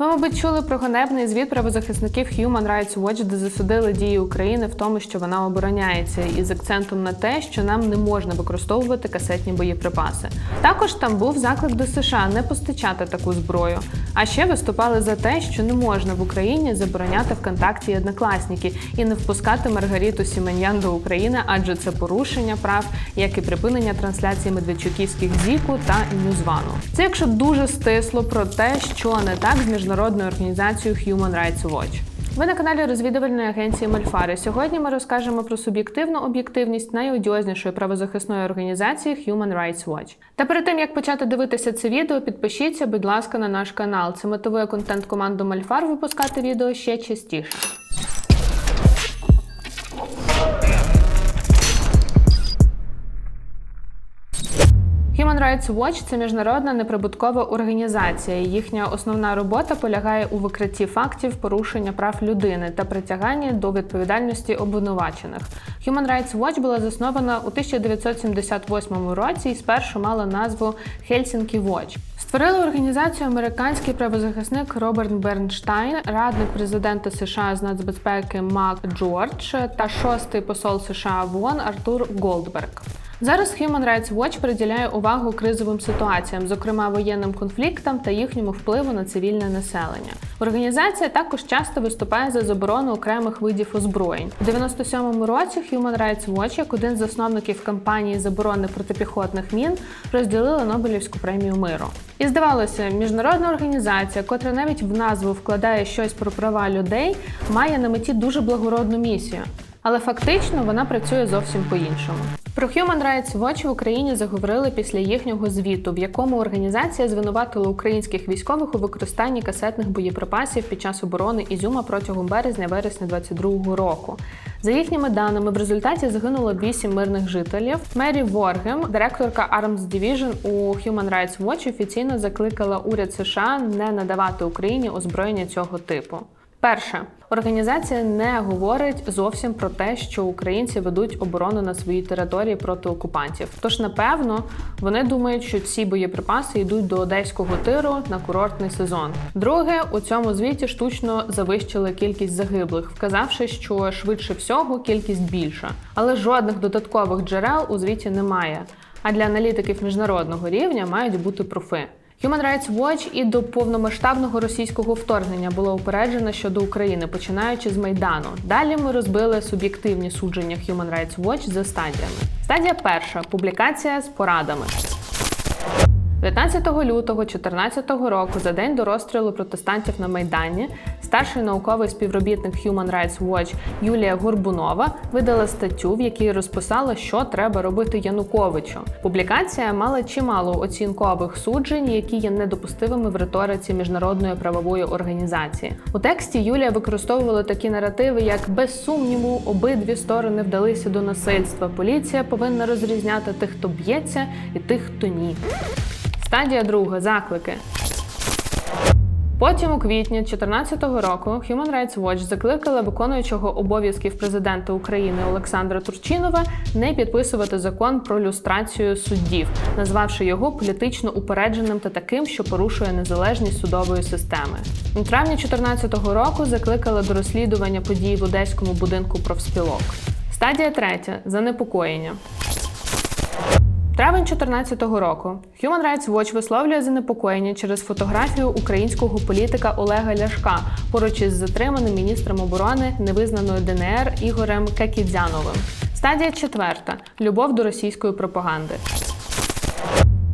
Ви, мабуть, чули про ганебний звіт правозахисників Human Rights Watch, де засудили дії України в тому, що вона обороняється, із акцентом на те, що нам не можна використовувати касетні боєприпаси. Також там був заклик до США не постачати таку зброю. А ще виступали за те, що не можна в Україні забороняти ВКонтакті однокласники і не впускати Маргаріту Сіменян до України, адже це порушення прав, як і припинення трансляції медведчуківських зіку та Ньюзвану. Це якщо дуже стисло про те, що не так з міжнародною організацією Human Rights Watch. Ви на каналі розвідувальної агенції Мальфари. Сьогодні ми розкажемо про суб'єктивну об'єктивність найодіознішої правозахисної організації Human Rights Watch. Та перед тим як почати дивитися це відео, підпишіться, будь ласка, на наш канал. Це мотивує контент команду Мальфар випускати відео ще частіше. Human Rights Watch – це міжнародна неприбуткова організація. Їхня основна робота полягає у викритті фактів порушення прав людини та притяганні до відповідальності обвинувачених. Human Rights Watch була заснована у 1978 році і спершу мала назву Helsinki Watch. Створили організацію американський правозахисник Роберт Бернштайн, радник президента США з нацбезпеки Мак Джордж та шостий посол США в ООН Артур Голдберг. Зараз Human Rights Watch приділяє увагу кризовим ситуаціям, зокрема воєнним конфліктам та їхньому впливу на цивільне населення. Організація також часто виступає за заборону окремих видів озброєнь. У 97-му році Human Rights Watch, як один з засновників кампанії заборони протипіхотних мін, розділила Нобелівську премію миру. І здавалося, міжнародна організація, котра навіть в назву вкладає щось про права людей, має на меті дуже благородну місію. Але фактично вона працює зовсім по-іншому. Про Human Rights Watch в Україні заговорили після їхнього звіту, в якому організація звинуватила українських військових у використанні касетних боєприпасів під час оборони Ізюма протягом березня-вересня 2022 року. За їхніми даними, в результаті загинуло 8 мирних жителів. Мері Воргем, директорка Arms Division у Human Rights Watch, офіційно закликала уряд США не надавати Україні озброєння цього типу. Перше, організація не говорить зовсім про те, що українці ведуть оборону на своїй території проти окупантів. Тож, напевно, вони думають, що ці боєприпаси йдуть до одеського тиру на курортний сезон. Друге, у цьому звіті штучно завищили кількість загиблих, вказавши, що швидше всього кількість більша, але жодних додаткових джерел у звіті немає. А для аналітиків міжнародного рівня мають бути профи. Human Rights Watch і до повномасштабного російського вторгнення було упереджено щодо України, починаючи з Майдану. Далі ми розбили суб'єктивні судження Human Rights Watch за стадіями. Стадія перша публікація з порадами. 19 лютого 2014 року, за день до розстрілу протестантів на Майдані, старший науковий співробітник Human Rights Watch Юлія Горбунова видала статтю, в якій розписала, що треба робити Януковичу. Публікація мала чимало оцінкових суджень, які є недопустимими в риториці міжнародної правової організації. У тексті Юлія використовувала такі наративи, як без сумніву, обидві сторони вдалися до насильства. Поліція повинна розрізняти тих, хто б'ється, і тих, хто ні. Стадія друга заклики. Потім у квітні 2014 року Human Rights Watch закликала виконуючого обов'язків президента України Олександра Турчинова не підписувати закон про люстрацію суддів, назвавши його політично упередженим та таким, що порушує незалежність судової системи. У травні 2014 року закликала до розслідування подій в одеському будинку профспілок. Стадія третя занепокоєння. Травень 2014 року Human Rights Watch висловлює занепокоєння через фотографію українського політика Олега Ляшка поруч із затриманим міністром оборони невизнаної ДНР Ігорем Кекідзяновим. Стадія четверта любов до російської пропаганди.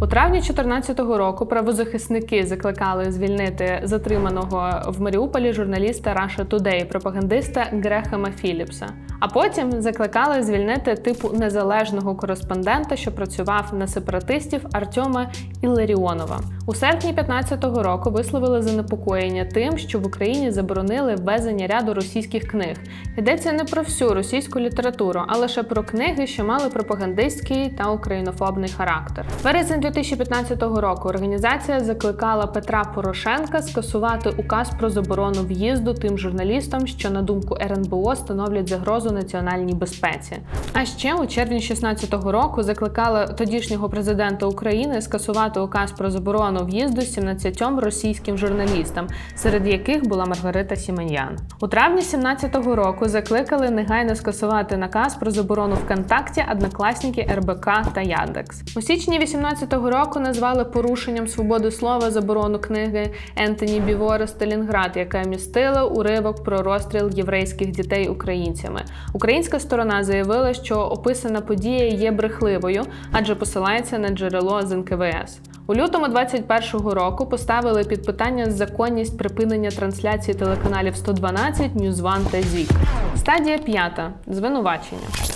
У травні 2014 року правозахисники закликали звільнити затриманого в Маріуполі журналіста Russia Today, пропагандиста Грехема Філіпса. А потім закликали звільнити типу незалежного кореспондента, що працював на сепаратистів Артема Іларіонова. У серпні 2015 року висловили занепокоєння тим, що в Україні заборонили ввезення ряду російських книг. Йдеться не про всю російську літературу, а лише про книги, що мали пропагандистський та українофобний характер. Березень 2015 року організація закликала Петра Порошенка скасувати указ про заборону в'їзду тим журналістам, що на думку РНБО становлять загрозу національній безпеці. А ще у червні 2016 року закликала тодішнього президента України скасувати указ про заборону в'їзду 17 російським журналістам, серед яких була Маргарита Сіменян. У травні 17-го року закликали негайно скасувати наказ про заборону ВКонтакті, однокласники РБК та Яндекс. У січні 18-го року назвали порушенням свободи слова заборону книги Ентоні Бівора Сталінград, яка містила уривок про розстріл єврейських дітей українцями. Українська сторона заявила, що описана подія є брехливою, адже посилається на джерело з НКВС. У лютому 21-го року поставили під питання законність припинення трансляції телеканалів 112, Ньюзван та ЗІК. Стадія п'ята звинувачення.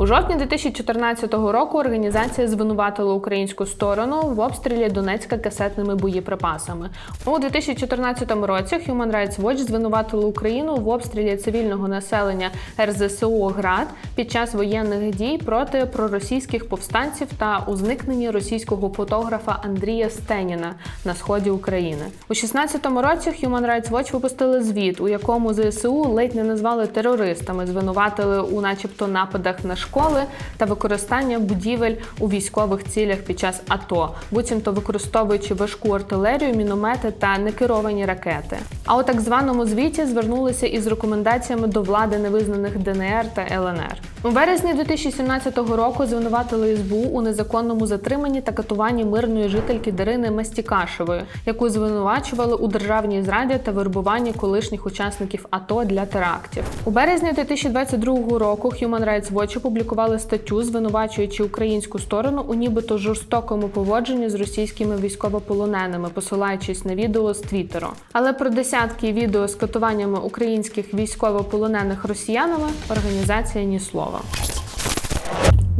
У жовтні 2014 року організація звинуватила українську сторону в обстрілі Донецька касетними боєприпасами. У 2014 році Human Rights Watch звинуватило Україну в обстрілі цивільного населення РЗСО Град під час воєнних дій проти проросійських повстанців та у зникненні російського фотографа Андрія Стеніна на сході України. У 2016 році Human Rights Watch випустили звіт, у якому ЗСУ ледь не назвали терористами, звинуватили у, начебто, нападах на школи та використання будівель у військових цілях під час АТО, буцімто використовуючи важку артилерію, міномети та некеровані ракети. А у так званому звіті звернулися із рекомендаціями до влади невизнаних ДНР та ЛНР. У березні 2017 року звинуватили СБУ у незаконному затриманні та катуванні мирної жительки Дарини Мастікашевої, яку звинувачували у державній зраді та вербуванні колишніх учасників АТО для терактів. У березні 2022 року Human Rights Watch опублікували статтю, звинувачуючи українську сторону у нібито жорстокому поводженні з російськими військовополоненими, посилаючись на відео з Твіттеру. Але про десятки відео з катуваннями українських військовополонених росіянами організація ні слова.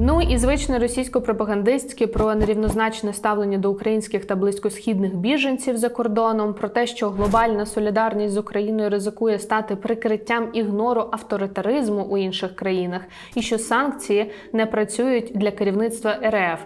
Ну і звичне російсько-пропагандистське про нерівнозначне ставлення до українських та близькосхідних біженців за кордоном, про те, що глобальна солідарність з Україною ризикує стати прикриттям ігнору авторитаризму у інших країнах, і що санкції не працюють для керівництва РФ.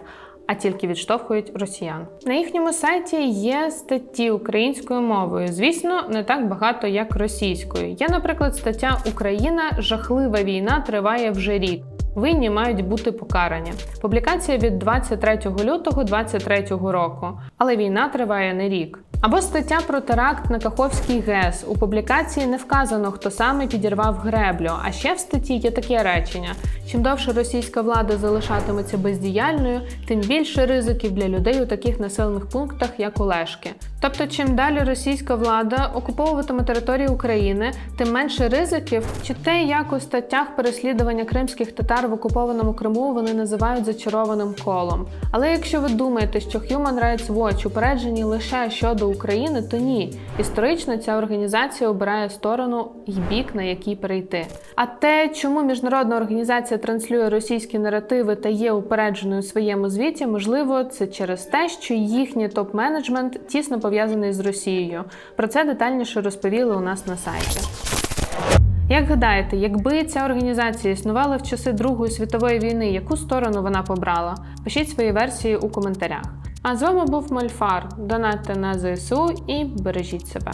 А тільки відштовхують росіян на їхньому сайті є статті українською мовою. Звісно, не так багато, як російською. Є, наприклад, стаття Україна жахлива війна триває вже рік. Винні мають бути покарані. Публікація від 23 лютого 2023 року. Але війна триває не рік. Або стаття про теракт на Каховський ГЕС. У публікації не вказано, хто саме підірвав греблю. А ще в статті є таке речення: чим довше російська влада залишатиметься бездіяльною, тим більше ризиків для людей у таких населених пунктах, як Олешки. Тобто, чим далі російська влада окуповуватиме територію України, тим менше ризиків, чи те, як у статтях переслідування кримських татар в окупованому Криму вони називають зачарованим колом. Але якщо ви думаєте, що Human Rights Watch упереджені лише щодо України, то ні. Історично ця організація обирає сторону і бік, на який перейти. А те, чому міжнародна організація транслює російські наративи та є упередженою у своєму звіті, можливо, це через те, що їхній топ-менеджмент тісно пов'язаний з Росією. Про це детальніше розповіли у нас на сайті. Як гадаєте, якби ця організація існувала в часи Другої світової війни, яку сторону вона побрала? Пишіть свої версії у коментарях. А з вами був Мольфар. Донатьте на ЗСУ і бережіть себе.